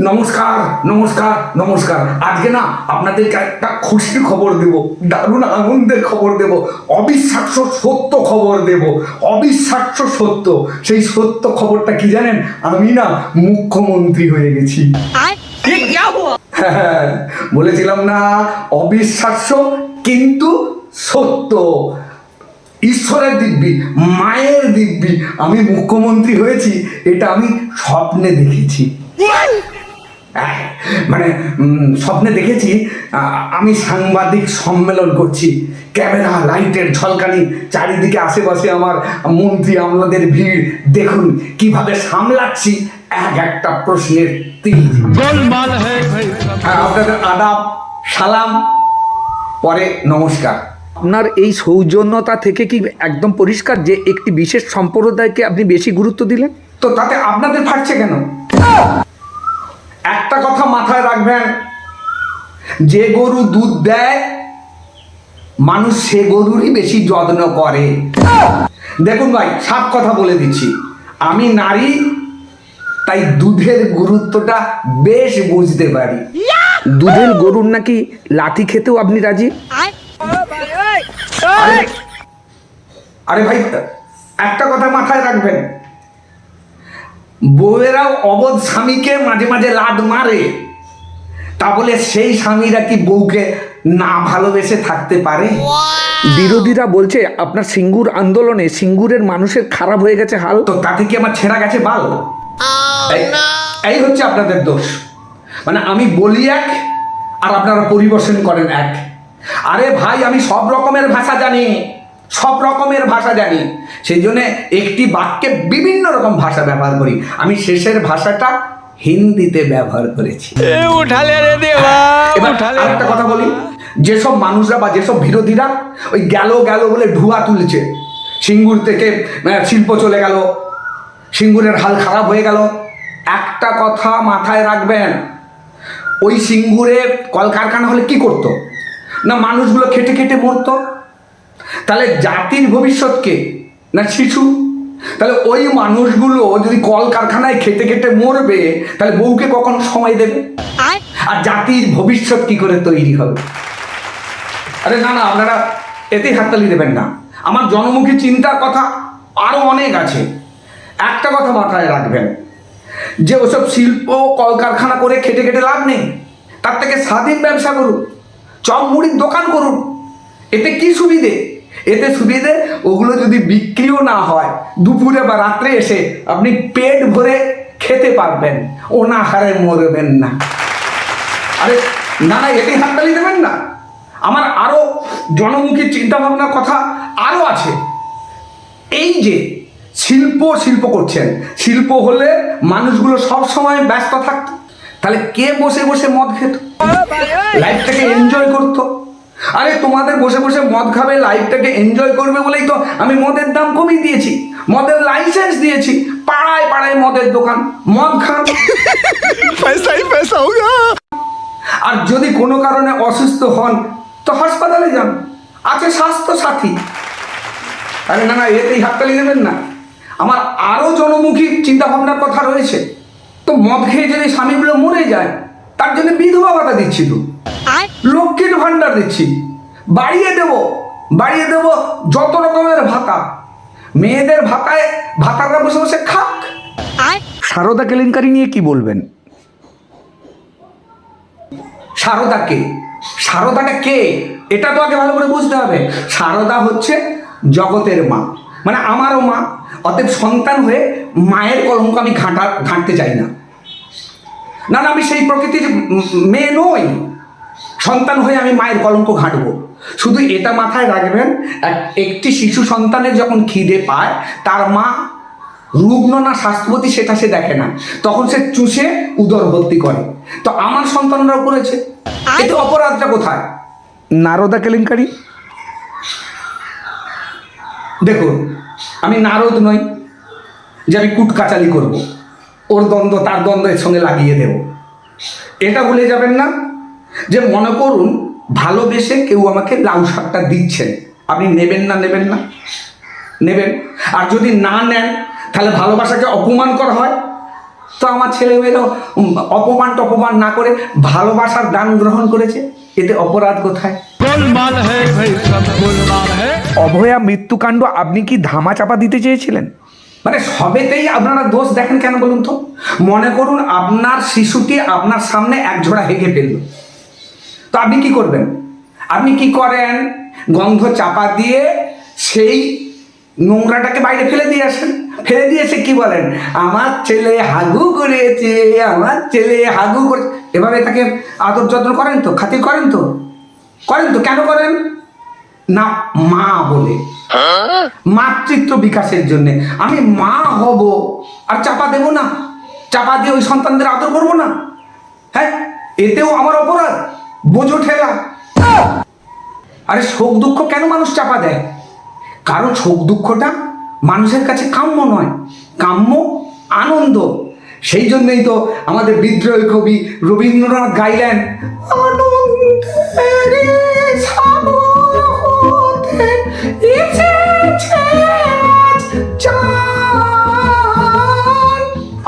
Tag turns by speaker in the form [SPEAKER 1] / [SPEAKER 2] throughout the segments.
[SPEAKER 1] নমস্কার নমস্কার নমস্কার। আজকে না আপনাদেরকে একটা খুশির খবর দেব দারুণ আনন্দের খবর দেব অবিশ্বাস্য সত্য খবর দেব অবিশ্বাস্য সত্য। সেই সত্য খবরটা কি জানেন? আমি না মুখ্যমন্ত্রী হয়ে গেছি। বলেছিলাম না অবিশ্বাস্য কিন্তু সত্য। ঈশ্বরের দিব্যি মায়ের দিব্যি আমি মুখ্যমন্ত্রী হয়েছি এটা আমি স্বপ্নে দেখেছি। মানে স্বপ্নে দেখেছি আমি সাংবাদিক সম্মেলন করছি ক্যামেরা লাইটের ঝলকানি চারিদিকে আশেপাশে আমার মন্ত্রী আমলাদের ভিড় দেখুন কীভাবে সামলাচ্ছি এক একটা প্রশ্নের হ্যাঁ, আপনাদের আদাব সালাম পরে নমস্কার।
[SPEAKER 2] আপনার এই সৌজন্যতা থেকে কি একদম পরিষ্কার যে একটি বিশেষ সম্প্রদায়কে আপনি বেশি গুরুত্ব দিলেন?
[SPEAKER 1] তো তাতে আপনাদের ফাটছে কেন? একটা কথা মাথায় রাখবেন যে গরু দুধ দেয় মানুষ সে গরুরই বেশি যত্ন করে। দেখুন ভাই সাত কথা বলে দিচ্ছি। আমি নারী তাই দুধের গুরুত্বটা বেশ বুঝতে পারি।
[SPEAKER 2] দুধের গরুর নাকি লাথি খেতেও আপনি রাজি?
[SPEAKER 1] আরে আরে ভাই একটা কথা মাথায় রাখবেন। বউয়েরাও অবধ স্বামীকে মাঝে মাঝে লাদ মারে। তা বলে সেই স্বামীরা কি বউকে না ভালোবেসে থাকতে পারে?
[SPEAKER 2] বিরোধীরা বলছে আপনার সিঙ্গুর আন্দোলনে সিঙ্গুরের মানুষের খারাপ হয়ে গেছে হাল।
[SPEAKER 1] তো তাতে কি আমার ছেঁড়া গেছে বাল? এই- এই হচ্ছে আপনাদের দোষ। মানে আমি বলি এক আর আপনারা পরিবেশন করেন এক। আরে ভাই আমি সব রকমের ভাষা জানি। সব রকমের ভাষা জানি। সেই জন্যে একটি বাক্যে বিভিন্ন রকম ভাষা ব্যবহার করি। আমি শেষের ভাষাটা হিন্দিতে ব্যবহার করেছি। একটা কথা বলি যেসব মানুষরা বা যেসব বিরোধীরা ওই গেল গেল বলে ধুয়া তুলছে সিঙ্গুর থেকে শিল্প চলে গেল সিঙ্গুরের হাল খারাপ হয়ে গেল একটা কথা মাথায় রাখবেন ওই সিঙ্গুরে কলকারখানা হলে কি করতো? না মানুষগুলো খেটে খেটে মরতো? তাহলে জাতির ভবিষ্যৎকে না শিশু? তাহলে ওই মানুষগুলো যদি কলকারখানায় খেতে খেটে মরবে তাহলে বউকে কখন সময় দেবে? আর জাতির ভবিষ্যৎ কি করে তৈরি হবে? আরে না না আপনারা এতেই হাততালি দেবেন না। আমার জনমুখী চিন্তার কথা আরও অনেক আছে। একটা কথা মাথায় রাখবেন যে ওসব শিল্প কলকারখানা করে খেটে খেটে লাভ নেই তার থেকে স্বাধীন ব্যবসা করুন চপ মুড়ির দোকান করুন এতে কি সুবিধে? এতে সুবিধে, ওগুলো যদি বিক্রিও না হয়, দুপুরে বা রাত্রে এসে আপনি পেট ভরে খেতে পারবেন, অনাহারে মরবেন না। আরে, না না এটাই হাততালি দেবেন না। আমার আরও জনমুখী চিন্তাভাবনার কথা আরও আছে। এই যে শিল্প শিল্প করছেন, শিল্প হলে মানুষগুলো সব সময় ব্যস্ত থাকত। তাহলে কে বসে বসে মদ খেত? লাইফটাকে এনজয় করতো। আরে তোমাদের বসে বসে মদ খাবে লাইফটাকে এনজয় করবে বলেই তো আমি মদের দাম কমিয়ে দিয়েছি। মদের লাইসেন্স দিয়েছি। পাড়ায় পাড়ায় মদের দোকান মদ খান আর যদি কোনো কারণে অসুস্থ হন তো হাসপাতালে যান। আছে স্বাস্থ্য সাথী। আরে না না এতেই হাততালি দেবেন না। আমার আরও জনমুখী চিন্তাভাবনার কথা রয়েছে। তো মদ খেয়ে যদি স্বামীগুলো মরে যায় তার জন্য বিধবা ভাতা দিচ্ছিল লক্ষ্মীর ভাণ্ডার দিচ্ছি। বাড়িয়ে দেব বাড়িয়ে দেব যত রকমের ভাতা। মেয়েদের ভাতায় ভাতাটা বসে বসে খাক।
[SPEAKER 2] সারদা কেলেঙ্কারি নিয়ে কি বলবেন?
[SPEAKER 1] সারদা কে সারদাটা কে? এটা তো আগে ভালো করে বুঝতে হবে। সারদা হচ্ছে জগতের মা। মানে আমারও মা। অতএব সন্তান হয়ে মায়ের কলঙ্ক আমি ঘাঁটা ঘাঁটতে চাই না। না না আমি সেই প্রকৃতির মেয়ে নই। সন্তান হয়ে আমি মায়ের কলঙ্ক ঘাঁটবো। শুধু এটা মাথায় রাখবেন একটি শিশু সন্তানের যখন খিদে পায় তার মা রুগ্ন না স্বাস্থ্যবতী সেটা সে দেখে না। তখন সে চুষে উদর ভর্তি করে। তো আমার সন্তানরাও করেছে। এতে অপরাধটা কোথায়?
[SPEAKER 2] নারদা কেলেঙ্কারি?
[SPEAKER 1] দেখুন আমি নারদ নই যে আমি কুটকাচালি করব। ওর দ্বন্দ্ব তার দ্বন্দ্বের সঙ্গে লাগিয়ে দেব। এটা ভুলে যাবেন না যে মনে করুন ভালোবেসে কেউ আমাকে লাউ শাকটা দিচ্ছেন। আপনি নেবেন না নেবেন না? নেবেন? আর যদি না নেন তাহলে ভালোবাসাকে অপমান করা হয়? তো আমার ছেলেমেয়েরা অপমান টপমান না করে ভালোবাসার দান গ্রহণ করেছে। এতে অপরাধ কোথায়?
[SPEAKER 2] অভয়া মৃত্যুকাণ্ড আপনি কি ধামা চাপা দিতে চেয়েছিলেন?
[SPEAKER 1] মানে সবেতেই আপনারা দোষ দেখেন কেন বলুন তো? মনে করুন আপনার শিশুটি আপনার সামনে এক ঝোড়া হেঁকে ফেলল। তো আপনি কি করবেন? আপনি কি করেন? গন্ধ চাপা দিয়ে সেই নোংরাটাকে বাইরে ফেলে দিয়ে আসেন। ফেলে দিয়েছে কি বলেন? আমার ছেলে হাগু করেছে, আমার ছেলে হাগু করে এভাবে তাকে আদর যত্ন করেন তো? খাতির করেন তো? করেন তো? কেন করেন? না, মা বলে। মাতৃত্ব বিকাশের জন্য। আমি মা হব, আর চাপা দেব না। চাপা দিয়ে ওই সন্তানদের আদর করব না। হ্যাঁ এতেও আমার অপরাধ। বোঝো ঠেলা আরে শোক দুঃখ কেন মানুষ চাপা দেয়? কারণ শোক দুঃখটা মানুষের কাছে কাম্য নয় কাম্য আনন্দ। সেই জন্যই তো আমাদের বিদ্রোহী কবি রবীন্দ্রনাথ গাইলেন।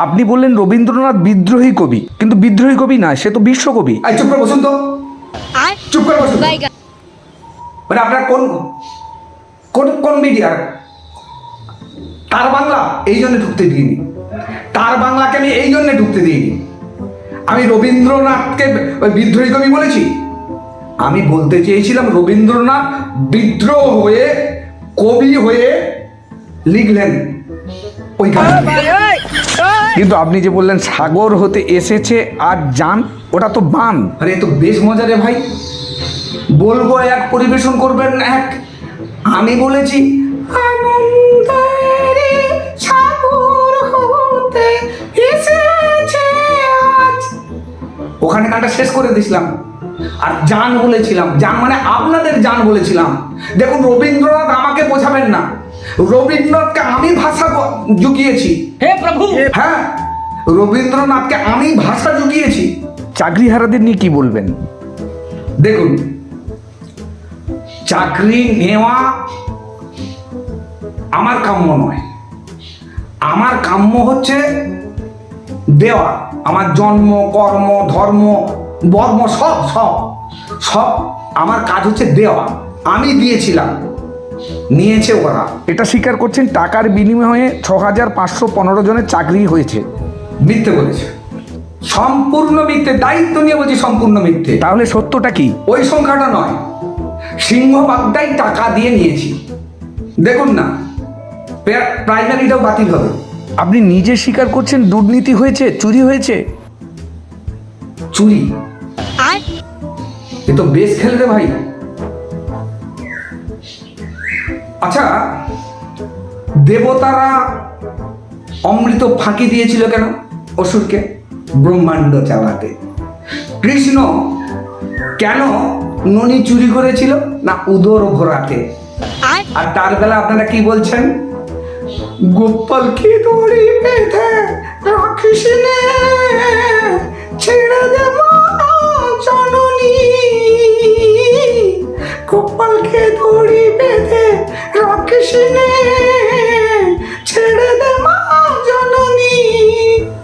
[SPEAKER 2] আপনি বললেন রবীন্দ্রনাথ বিদ্রোহী কবি কিন্তু বিদ্রোহী কবি না সে তো বিশ্বকবি।
[SPEAKER 1] এই চুপ করে বসুন তো
[SPEAKER 3] I
[SPEAKER 1] চুপ করে বসুন মানে আপনার কোন কোন কোন মিডিয়ার তার বাংলা এই জন্য ঢুকতে দিইনি। তার বাংলাকে আমি এই জন্য ঢুকতে দিইনি। আমি রবীন্দ্রনাথকে ওই বিদ্রোহী কবি বলেছি। আমি বলতে চেয়েছিলাম রবীন্দ্রনাথ বিদ্রোহ হয়ে কবি হয়ে লিখলেন ওই গান
[SPEAKER 2] কিন্তু আপনি যে বললেন সাগর হতে এসেছে আর যান, ওটা তো বান।
[SPEAKER 1] আরে তো বেশ মজা রে ভাই। বলব, এক পরিবেশন করবেন এক। আমি বলেছি। ওখানে গানটা শেষ করে দিয়েছিলাম আর জান বলেছিলাম জান মানে আপনাদের জান বলেছিলাম। দেখুন, রবীন্দ্রনাথ আমাকে বোঝাবেন না। রবীন্দ্রনাথকে আমি ভাষা জুকিয়েছি
[SPEAKER 3] হে প্রভু!
[SPEAKER 1] হ্যাঁ রবীন্দ্রনাথকে আমি ভাষা জুগিয়েছি।
[SPEAKER 2] চাকরিহারাদের নিয়ে কি বলবেন?
[SPEAKER 1] দেখুন চাকরি নেওয়া আমার কাম্য নয়। আমার কাম্য হচ্ছে দেওয়া। আমার জন্ম কর্ম ধর্ম বর্ম সব সব সব আমার কাজ হচ্ছে দেওয়া। আমি দিয়েছিলাম। নিয়েছে ওরা।
[SPEAKER 2] এটা স্বীকার করছেন টাকার বিনিময়ে ছ হাজার পাঁচশো পনেরো জনের চাকরি হয়েছে।
[SPEAKER 1] মিথ্যে বলেছে। সম্পূর্ণ মিথ্যে দায়িত্ব নিয়ে বলছি সম্পূর্ণ মিথ্যে।
[SPEAKER 2] তাহলে সত্যটা কি?
[SPEAKER 1] ওই সংখ্যাটা নয়। সিংহবাগটাই টাকা দিয়ে নিয়েছি। দেখুন না প্রা- প্রাইমারিটাও বাতিল হবে।
[SPEAKER 2] আপনি নিজে স্বীকার করছেন দুর্নীতি হয়েছে চুরি হয়েছে?
[SPEAKER 1] চুরি। এ তো বেশ খেল রে ভাই। আচ্ছা দেবতারা অমৃত ফাঁকি দিয়েছিল কেন? অসুরকে ব্রহ্মাণ্ড চালাতে। কৃষ্ণ কেন ননি চুরি করেছিল? না উদর ভরাতে। আর? তার বেলা আপনারা কি বলছেন? গোপালকে দড়ি বেঁধে রাখিস ছেড়ে দেব জননী। গোপালকে দড়ি বেঁধে রাখিস নে, ছেড়ে দেব জননী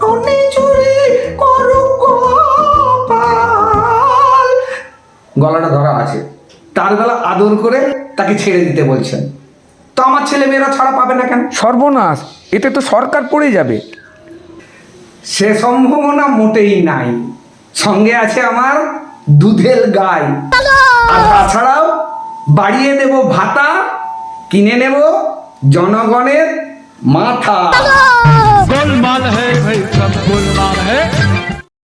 [SPEAKER 1] অনি চুরি গোপাল। গলাটা ধরা আছে। তার বেলা আদর করে তাকে ছেড়ে দিতে বলছেন। তো আমার ছেলে মেয়েরা ছাড়া পাবে না কেন?
[SPEAKER 2] সর্বনাশ এতে তো সরকার পড়ে যাবে।
[SPEAKER 1] সে সম্ভাবনা মোটেই নাই। সঙ্গে আছে আমার দুধের গাই। আর তাছাড়াও বাড়িয়ে দেব ভাতা কিনে নেব জনগণের মাথা। গোলমাল হ্যাঁ গোলমাল হ্যাঁ